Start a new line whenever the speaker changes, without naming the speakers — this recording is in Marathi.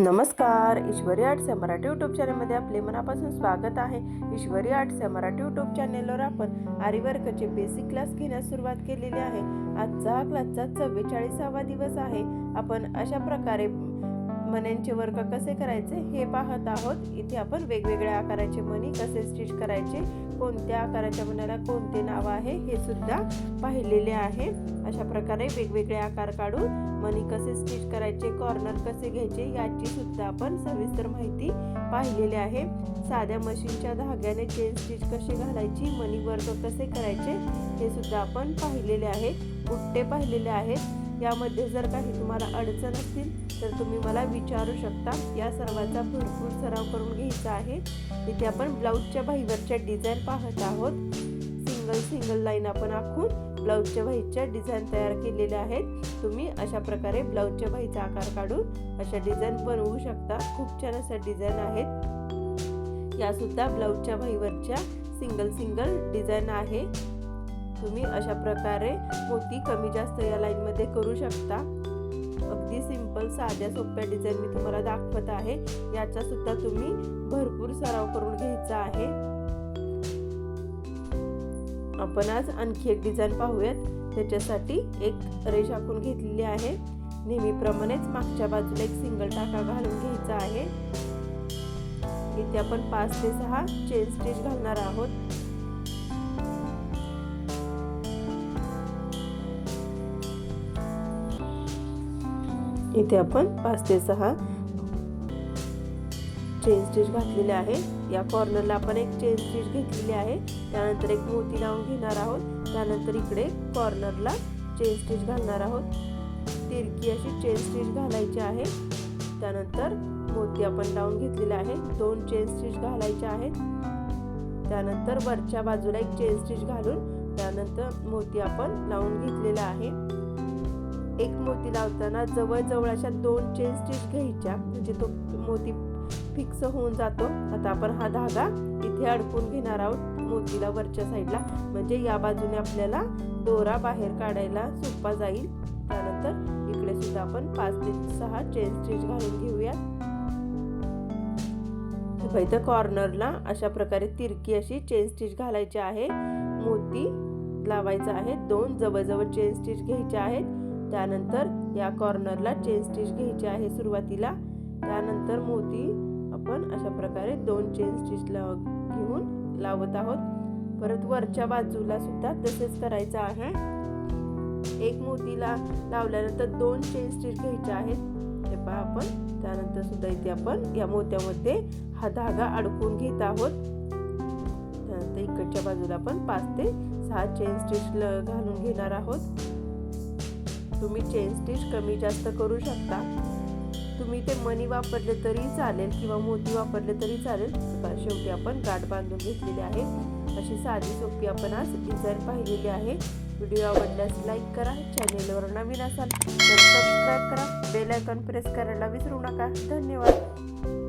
नमस्कार ईश्वरी आर्ट्स या मराठी यूट्यूब चॅनलमध्ये आपले मनापासून स्वागत आहे. ईश्वरी आर्ट्स या मराठी यूट्यूब चॅनलवर आपण आरीवर्कचे बेसिक क्लास घेण्यास सुरुवात केलेली आहे. आजचा हा क्लासचा चव्वेचाळीसावा दिवस आहे. आपण अशा प्रकारे मण्यांचे वर्क कसे करायचे हे पाहत आहोत. इथे आपण वेगवेगळ्या आकाराचे मणी कसे स्टिच करायचे कोणत्या आकाराच्या मनाला कोणते नाव आहे हे सुद्धा पाहिलेले आहे. अशा प्रकारे वेगवेगळे आकार काढून मनी कसे स्टिच करायचे कॉर्नर कसे घ्यायचे याची सुद्धा आपण सविस्तर माहिती पाहिलेली आहे. साध्या मशीनच्या धाग्याने चेन स्टिच कसे घालायची मनी वर्क कसे करायचे हे सुद्धा आपण पाहिलेले आहे. बुट्टे पाहिलेले आहेत. यामध्ये जर काही तुम्हाला अडचण असतील तर तुम्ही मला विचारू शकता. या सर्वांचा भरपूर सराव करून घ्यायचा आहे. इथे आपण ब्लाऊजच्या बाहीवरच्या डिझाईन पाहत आहोत. सिंगल सिंगल लाईन आपण आखून ब्लाऊजच्या बाहीच्या डिझाईन तयार केलेल्या आहेत. तुम्ही अशा प्रकारे ब्लाऊजच्या बाहीचा आकार काढून अशा डिझाईन बनवू शकता. खूप छान अशा डिझाईन आहेत. या सुद्धा ब्लाऊजच्या बाहीवरच्या सिंगल सिंगल डिझाईन आहे. तुम्ही अशा प्रकारे मोती कमी जास्त या लाईनमध्ये करू शकता. अगदी सिंपल साध्या सोप्या डिझाईन मी तुम्हाला दाखवत आहे. याचा सुद्धा तुम्ही भरपूर सराव करून घ्यायचा आहे. आपण आज आणखी एक डिझाईन पाहूयात. त्याच्यासाठी एक रेष आखून घेतलेली आहे. नेहमीप्रमाणेच मागच्या बाजूला एक सिंगल टाका घालून घ्यायचा आहे. इथे आपण पाच ते सहा चेन स्टिच घालणार आहोत. इथे आपण पाच ते सहा चेन स्टिच घातलेले आहे. या कॉर्नरला आपण एक चेन स्टिच घेतलेली आहे. त्यानंतर एक मोती लावून घेणार आहोत. त्यानंतर इकडे कॉर्नरला चेन स्टिच घालणार आहोत. तिरकी अशी चेन स्टिच घालायची आहे. त्यानंतर मोती आपण लावून घेतलेले आहे. दोन चेन स्टिच घालायचे आहेत. त्यानंतर वरच्या बाजूला एक चेन स्टिच घालून त्यानंतर मोती आपण लावून घेतलेला आहे. एक मोती लावताना जवळजवळ अशा दोन चेन स्टिच घ्यायच्या. म्हणजे तो मोती फिक्स होऊन जातो. आता आपण हा धागा इथे अडकून घेणार आहोत. मोतीला वरच्या साईडला. म्हणजे या बाजूने आपल्याला दोरा बाहेर काढायला सोपा जाईल. त्यानंतर इकडे सुद्धा आपण पाच ते सहा चेन स्टिच घालून घेऊया. इथं कॉर्नरला अशा प्रकारे तिरकी अशी चेन स्टिच घालायची आहे. मोती लावायचा आहे. दोन जवळजवळ चेन स्टिच घ्यायचे आहेत. त्यानंतर या कॉर्नरला चेन स्टिच घ्यायची आहे सुरुवातीला. त्यानंतर मोती आपण अशा प्रकारे दोन चेन स्टिच लाव घेऊन लावत आहोत. परत वरच्या बाजूला सुद्धा तसेच करायचं आहे. एक मोतीला लावल्यानंतर दोन चेन स्टिच घ्यायच्या आहेत. ते पहा आपण. त्यानंतर सुद्धा इथे आपण या मोत्यामध्ये हा धागा अडकून घेत आहोत. त्यानंतर इकडच्या बाजूला आपण पाच ते सहा चेन स्टिच घालून घेणार आहोत. तुम्ही चेन स्टिच कमी जास्त करू शकता. तुम्ही ते मनी वापरले तरी चालेल किंवा मोती वापरले तरी चालेल. शेवटी आपण गाठ बांधून घेतलेली आहे. अशी साधी सोपी आपण आज डिझाईन पाहिलेली आहे. व्हिडिओ आवडल्यास लाईक करा. चॅनेलवर नवीन असाल तर सबस्क्राईब करा. बेल आयकॉन प्रेस करायला विसरू नका. धन्यवाद.